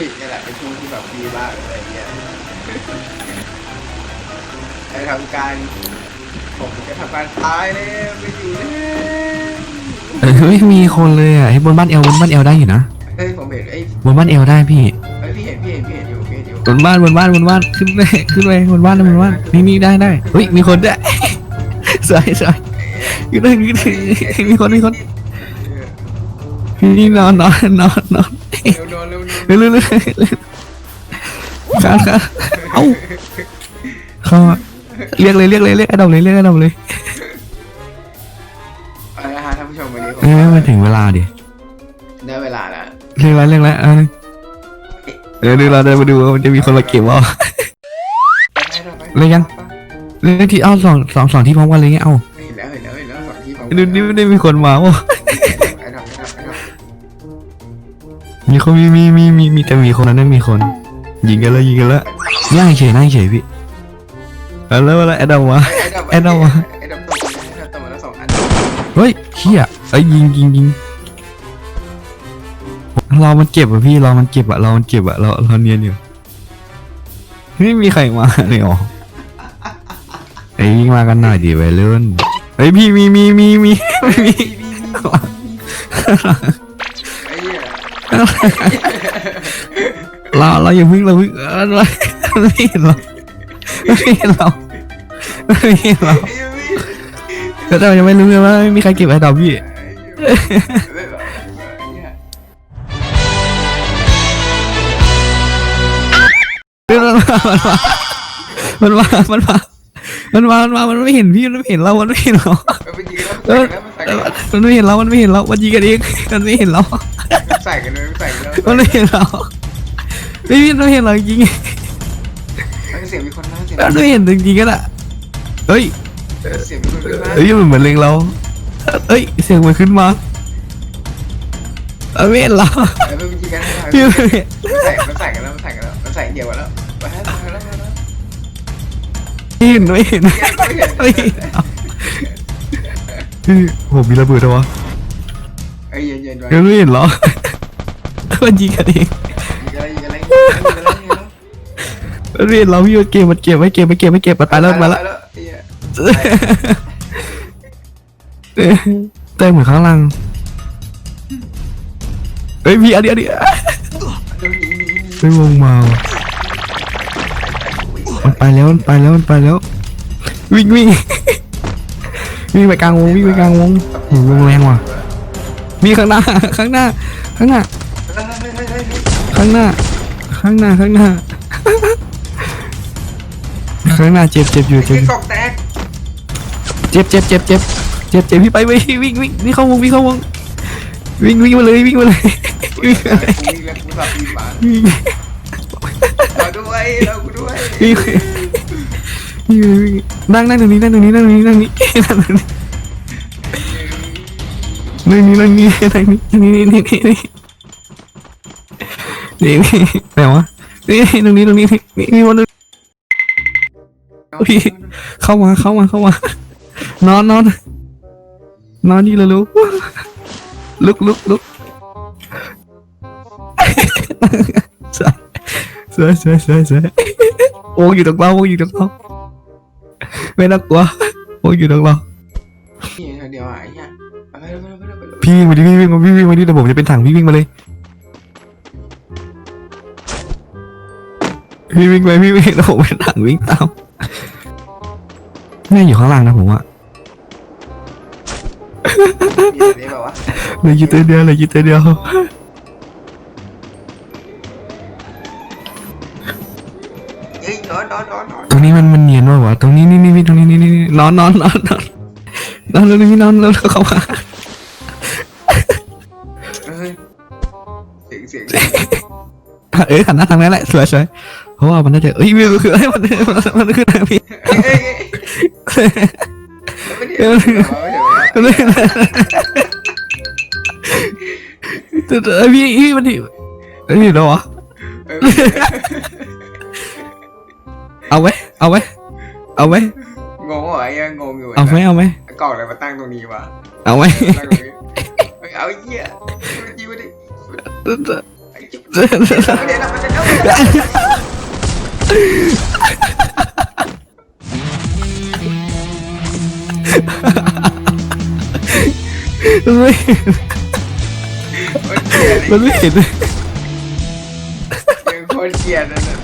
นี่แหละเป็นช่วงที่แบบดีมากอะไรเงี้ยไปทำการผมจะทำการตายเลยไม่อยู่เลยเออไม่มีคนเลยอะไอ้บนบ้านเอลบนบ้านเอลได้อยู่นะเฮ้ยผมเห็นไอ้ยบนบ้านเอลได้พี่เฮ้ยพี่เห็นพี่เห็นพี่เห็นอยู่พี่เห็นอยู่บนบ้านบนบ้านบนบ้านขึ้นไปขึ้นไปบนบ้านนะบนบ้านนี่นี่ได้ได้เฮ้ยมีคนด้วยสวยสวยอยู่ได้อยู่ได้มีคนมีคน นี่นอนนอนนอนนอนเร็วโดนเร็วโดนเร็วเร็วเร็วเร็วครับครับเอ้าเข้าเรียกเลยเรียกเลยเรียกไอ้ดอกเลยเรียกไอ้ดอกเลยเอาละฮะท่านผู้ชมวันนี้ผมเอ้ยมันถึงเวลาดิได้เวลาแล้วเรียกแล้วเรียกแล้วเออเดี๋ยวเดี๋ยเราเดินมาดูว่ามันจะมีคนมาเก็บว่าไปไปไปเลยยัง เรื่องที่เอาสองสองสองที่พร้อมกันเลยไงเอ้าเห็นแล้วเห็นแล้วเห็นแล้วสองที่ผมดูนี่ไม่ได้มีคนมาวะ มีคนมีมีมีมีมีแต่มีคนนั้นไม่มีคน ยิงกันแล้วยิงกันแล้วนั่งเฉยนั่งเฉยพี่แล้วแล้วแล้วแอดดอมวะไอ้ดอกไอ้ดอกวะไอ้ดอกตกไอ้ดอกตกมาแล้วสองอันเฮ้ยเฮียไอ้ยยิงยิงยิงรอมันเก็บอะพี่รอมันเก็บอะรอมันเก็บอะเราเราเนียนอยู่ไม่มีใครมาเลยอ๋อไอ้ยยิงมากันหน่อยดิวัยรุ่นเฮ้ยพี่มีมีมีมีมีไอ้เหี้ย เราเราอย่าพึ่งเราพึ่งเราไม่เห็นเราไม่เห็นเราไม่เห็นเราแต่เรายังไม่รู้เลยว่าไม่มีใครเก็บไอ้ดอกพี่มันมามันมามันมา มันมามันมามันไม่เห็นพี่มันไม่เห็นเรามันไม่เห็นเราเอาไปยิงกันเอแล้วอใส่กันแล้วมันใส่กันแล้วมันไม่เห็นเรามันไม่เห็นเรามันยิงกันเองมันไม่เห็นเราใส่กันเลยใส่กันแล้วมันไม่เห็นเราไม่พี่มันไม่เห็นเราจริงเสียงมีคนมาเสียงมันไม่เห็นจริงๆกันอะเฮ้ยเสียงมีคนขึ้นมาเฮ้ยมันเหมือนเล็งเราเฮ้ยเสียงมันขึ้นมามันไม่เห็นเราแล้วไปยิงกันให้พี่ได้ไม่เห็นใส่มันใส่กันแล้วมันใส่กันแล้วมันใส่เดียวกันแล้วไปให้ไปแล้วไปแล้ว ไม่เห็นไม่เห็นไม่เห็นเอาพี่ผมมีระเบิดแล้ววะไอ้เย็นเย็นไว้ยังไม่เห็นเหรอมันยิงกันเองยิงอะไรยิงอะไรยิงอะไรยิงอะไรมันไม่เห็นเราพี่มันเก็บมันเก็บไม่เก็บไม่เก็บไม่เก็บมันไปแล้วมาแล้ว ไอ้เหี้ยเต้เหมือนข้างล่างเฮ้ยพี่อันนี้อันนี้โดนยิงยิงยิงไม่วงมาว่ะ มันไปแล้วมันไปแล้วมันไปแล้ว วิ่งวิ่งวิ่งไปกลางวงวิ่งไปกลางวงโหวงแรงว่ะมีข้างหน้าข้างหน้า ข้างหน้าเฮ้ยเฮ้ยเฮ้ยข้างหน้า ข้างหน้าข้างหน้า ข้างหน้าเจ็บเจ็บอยู่เฮ้เจ็ยบกอกแตกเจ็บเจ็บเจ็บเจ็บเจ็บเจ็บพี่ไปวิ่งวิ่งวิ่งวิ่งเข้าวงวิ่งเข้าวงวิ่งวิ่งมาเลยวิ่งมาเลยวิ่งมาเลยกูวิ่ง เราด้วยเรากูด้วยวิ่งวิ่งวิ่งนั่งนั่งตรงนี้นั่งตรงนี้นั่งตรงนี้นั่งนี้นั่งตรงนี้นั่งนี้นั่งนี้นั่งนี้นั่งนี้นี่นี่นี่นี่นี่นี่ไหนวะนี่ตรงนี้ตรงนี้นี่นี่วันนึงพี่เข้ามาเข้ามาเข้ามานอนนอนนอนนี่เลยลูกลุกลุกลุกส วยสวยสวยสวยโอ้อยู่ตรงเราโอ้อยู่ตรงเราไม่น่ากลัวโอ้อยู่ตรงเรานี่เดียวอะไอ้เหี้ยไปไปไปไปไปไปพี่วิ่งมาดิพี่วิ่งมาพี่วิ่งมาดิแต่ผมจะเป็นถังพี่วิ่งมาเลยพี่วิ่งไปพี่วิ่งแล้วผมเป็นถังวิ่งตามแม่อยู่ข้างล่างนะผมว่ามีอะไรแบบว่า เหลยยืดตัวเดียวเหลยยืดตัวเดียว ตรงนี้มันมันเนียนว่ะวะตรงนี้นี่นี่นี่ตรงนี้นี่นี่นี่นอนนอนนอนนอนนอนเลยพี่นอนแล้วเข้ามาเฮ้ยเสียงเสียงเอ้ยหันหน้าทางนั้นแหละสวยสวยเพราะว่ามันน่าจะเอ้ยมันคือเอ้ยมันมันมันคือทางพี่เฮ้ยเฮ้ยเฮ้ยไม่ได้ไม่ได้มันไม่แต่แต่พี่พี่มันที่เอ้ยเดี๋ยววะ เอาไว้ เอาไว้ เอาไว้ งงเหรอไอ้เหี้ยังงงอยู่เอาไว้ เอาไว้กล่องอะไรมาตั้งตรงนี้วะเอาไว้ ตั้งตรต้เฮ้อาไอ้เหี้ยจิ้มดิไอ้จุ๊เอลียวนะมัอเดี๋มันไม่เห็นมันไม่เห็น เหี้คนเกลียดนะเนี่ย